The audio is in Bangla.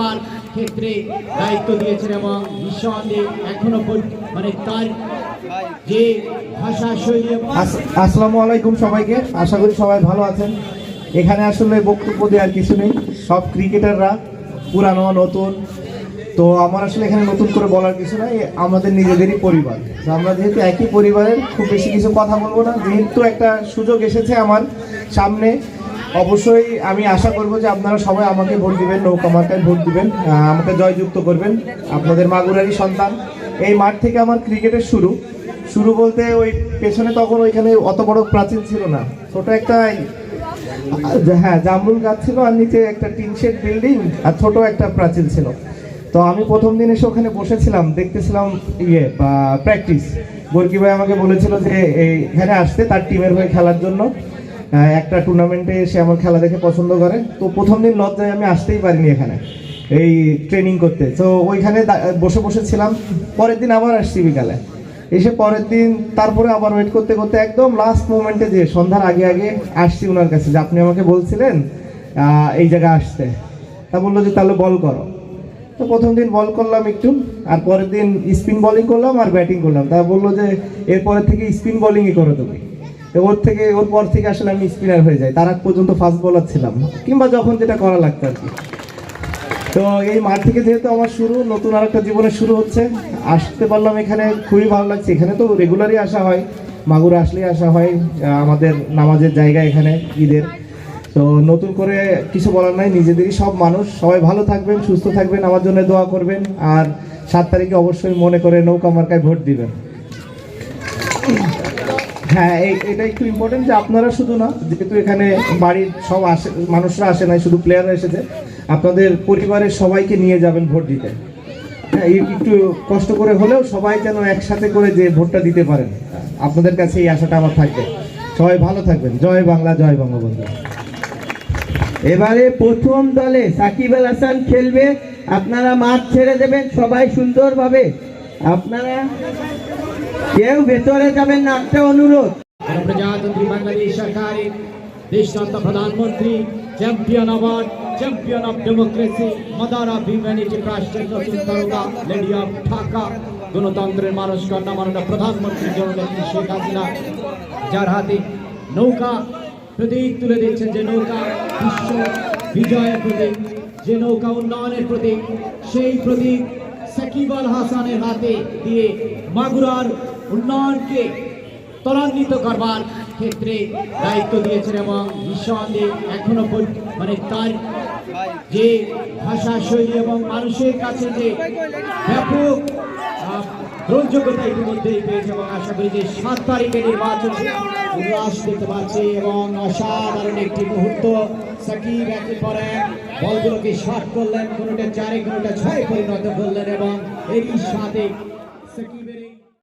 করবার ক্ষেত্রে দায়িত্ব দিয়েছেন এবং নিঃসন্দেহে এখনও মানে তার যে ভাষা শৈলী আস- আসসালামু আলাইকুম সবাইকে। আশা করি সবাই ভালো আছেন। এখানে আসলে বক্তব্য দেওয়ার কিছু নেই। সব ক্রিকেটাররা পুরানো, নতুন। তো আমার আসলে এখানে নতুন করে বলার কিছু নাই। আমাদের নিজেদেরই পরিবার। আমরা যেহেতু একই পরিবারের, খুব বেশি কিছু কথা বলব না। যেহেতু একটা সুযোগ এসেছে আমার সামনে অবশ্যই আমি আশা করব যে আপনারা সবাই আমাকে ভোট দিবেন, নৌকা মার্কায় ভোট দিবেন আমাকে জয়যুক্ত করবেন। আপনাদের মাগুরারই সন্তান। এই মাঠ থেকে আমার ক্রিকেটের শুরু। শুরু বলতে ওই পেছনে তখন ওইখানে অত বড় প্রাচীন ছিল না। ছোট একটা হ্যাঁ জামরুল গাছ ছিল আর নিচে একটা টিন শেড বিল্ডিং আর ছোট একটা প্রাচীন ছিল। তো আমি প্রথম দিন এসে ওখানে বসেছিলাম, দেখতেছিলাম ইয়ে প্র্যাকটিস গোলকি ভাই আমাকে বলেছিল যে এইখানে আসতে, তার টিমের হয়ে খেলার জন্য। একটা টুর্নামেন্টে এসে আমার খেলা দেখে পছন্দ করে। তো প্রথম দিন লজ্জায় আমি আসতেই পারিনি এখানে, এই ট্রেনিং করতে। তো ওইখানে বসে বসে ছিলাম। পরের দিন আবার আসছি বিকালে। এসে পরের দিন তারপরে আবার ওয়েট করতে করতে একদম লাস্ট মোমেন্টে যে সন্ধ্যার আগে আগে আসছি ওনার কাছে যে আপনি আমাকে বলছিলেন এই জায়গায় আসতে। তা বলল যে তাহলে বল করো। তো প্রথম দিন বল করলাম একটু, আর পরের দিন স্পিন বলিং করলাম আর ব্যাটিং করলাম। তা বলল যে এরপরের থেকে স্পিন বলিংই করো তুমি ওর থেকে, ওর পর থেকে আসলে আমি স্পিনার হয়ে যাই। তার আগ পর্যন্ত ফাস্ট বলার ছিলাম। কিংবা যখন যেটা করা লাগতো আর কি। তো এই মাঠ থেকে যেহেতু আমার শুরু, নতুন আর একটা জীবনের শুরু হচ্ছে, আসতে পারলাম এখানে। খুবই ভালো লাগছে। এখানে তো রেগুলারই আসা হয়। মাগুর আসলেই আসা হয় আমাদের নামাজের জায়গা এখানে, ঈদের। তো নতুন করে কিছু বলার নাই, নিজেদেরই সব মানুষ। সবাই ভালো থাকবেন, সুস্থ থাকবেন, আমার জন্য দোয়া করবেন। আর সাত তারিখে অবশ্যই মনে করে নৌকা মার্কায় ভোট দিবেন। হ্যাঁ এটা একটু ইম্পর্টেন্ট যে আপনারা শুধু না, যেহেতু এখানে বাড়ির সব আসে, মানুষরা আসে নাই, শুধু প্লেয়াররা এসেছে, আপনাদের পরিবারের সবাইকে নিয়ে যাবেন ভোট দিতে। হ্যাঁ একটু কষ্ট করে হলেও সবাই যেন একসাথে করে যে ভোটটা দিতে পারেন। আপনাদের কাছে এই আশাটা আমার থাকবে। সবাই ভালো থাকবেন। জয় বাংলা, জয় বঙ্গবন্ধু। এবারে প্রথম দলে সাকিব আল হাসান খেলবে। আপনারা মাঠ ছেড়ে দেবেন সবাই সুন্দরভাবে। আপনারা কেউ ভেতরে যাবেন না, একটা অনুরোধ। প্রজাতন্ত্রী বাংলাদেশ সরকারের দেশরত্ন প্রধানমন্ত্রী, champion award, champion of democracy mother of humanity রাষ্ট্রের নতুন লেডি অফ ঢাকা গণতন্ত্রের মানুষ কন্যা মাননীয় প্রধানমন্ত্রী জননেত্রী শেখ হাসিনা, যার হাতে নৌকা প্রতীক তুলে দিচ্ছেন যে নৌকা বিশ্ব বিজয়ের প্রতীক, যে নৌকা উন্নয়নের প্রতীক, সেই প্রতীক সাকিব আল হাসানের হাতে দিয়ে মাগুরার উন্নয়নকে ত্বরান্বিত করবার ক্ষেত্রে দায়িত্ব দিয়েছেন এবং নিঃসন্দেহে এখনও মানে তার যে ভাষা, শৈলী এবং মানুষের কাছে যে ব্যাপক গ্রহণযোগ্যতা ইতিমধ্যেই পেয়েছে এবং আশা করি যে সাত তারিখে নির্বাচন উল্লাস দেখতে পাচ্ছি এবং অসাধারণ একটি মুহূর্ত। সাকিব একের পর বলগুলোকে শট করলেন, কোনোটা চারে, কোনোটা ছয় পরিণত করলেন এবং এরই সাথে